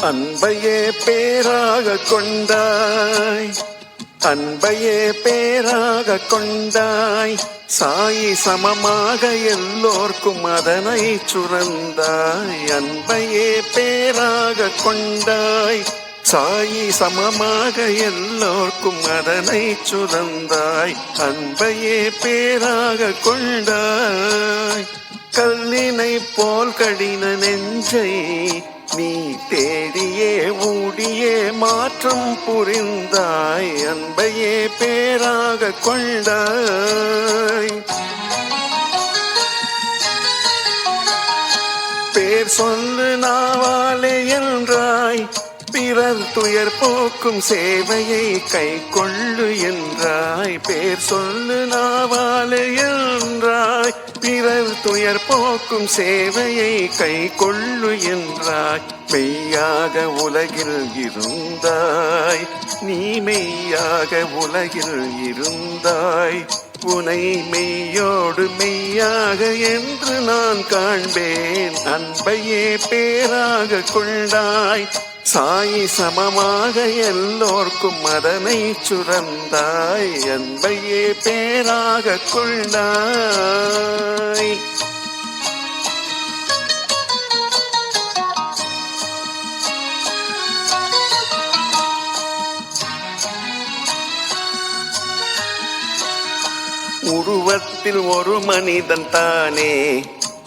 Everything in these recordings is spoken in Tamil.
அன்பையே பேராக கொண்டாய். அன்பையே பேராக கொண்டாய். சாயி சமமாக எல்லோர்க்கும் அதனை சுரந்தாய். அன்பையே பேராக கொண்டாய். சாயி சமமாக எல்லோர்க்கும் அதனை சுரந்தாய். அன்பையே பேராக கொண்டாய். கல்லினை போல் கடின நெஞ்சை நீ தேடியே ஊடியே மாற்றம் புரிந்தாய். அன்பையே பேராக கொண்டாய். பேர் சொல்லு நாவாலே என்றாய். பிறர் துயர் போக்கும் சேவையை கை கொள்ளு என்றாய். பேர் சொல்லு நாவாலே என்றாய். பிறர் துயர் போக்கும் சேவையை கை கொள்ளு என்றாய். மெய்யாக உலகில் இருந்தாய். நீ மெய்யாக உலகில் இருந்தாய். உனை மெய்யோடு மெய்யாக என்று நான் காண்பேன். அன்பையே பேராக கொண்டாய். சாயி சமமாக எல்லோர்க்கும் அதனை சுரந்தாய் அன்பையே பேராக கொண்டாய் உருவத்தில் ஒரு மனிதன் தானே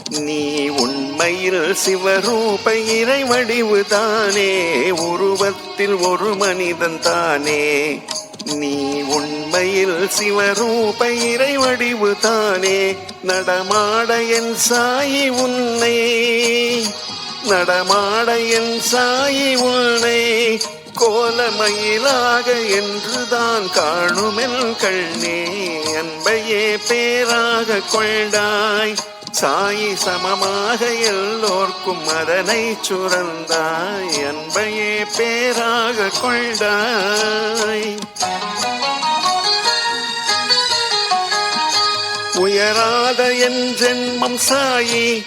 நீ உண்மையில் சிவரூப இறை வடிவு தானே உருவத்தில் ஒரு மனிதன் தானே. நீ உண்மையில் சிவரூப இறை வடிவு தானே நடமாட என் சாயி உன்னை. நடமாட என் சாயி உன்னை கோலமயிலாக என்றுதான் காணுமென் கண்ணே. அன்பையே பேராக கொண்டாய் சாயி சமமாக எல்லோர்க்கும் அதனை சுரந்தாய். அன்பையே பேராக கொண்டாய் உயராத என் ஜென்மம் சாயி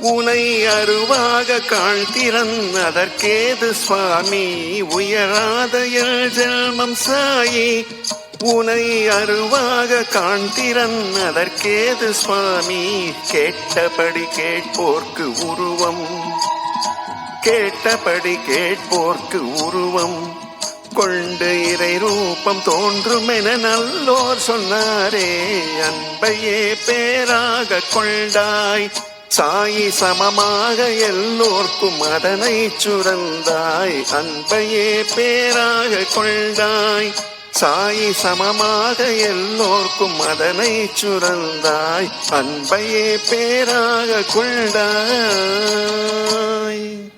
உனை அருவாக காழ்த்திறன் அதற்கேது சுவாமி. உயராத என் ஜென்மம் சாயி உனை அருவாக காண்திறன் அதற்கேது சுவாமி. கேட்டபடி கேட்போர்க்கு உருவம். கேட்டபடி கேட்போர்க்கு உருவம். கொண்டு இறை ரூபம் தோன்றும் என நல்லோர் சொன்னாரே. அன்பையே பேராக கொண்டாய். சாயி சமமாக எல்லோர்க்கும் அதனை சுரந்தாய். அன்பையே பேராக கொண்டாய். சாயி சமமாக எல்லோர்க்கும் அதனை சுரந்தாய். அன்பையே பேராக கொண்டாய்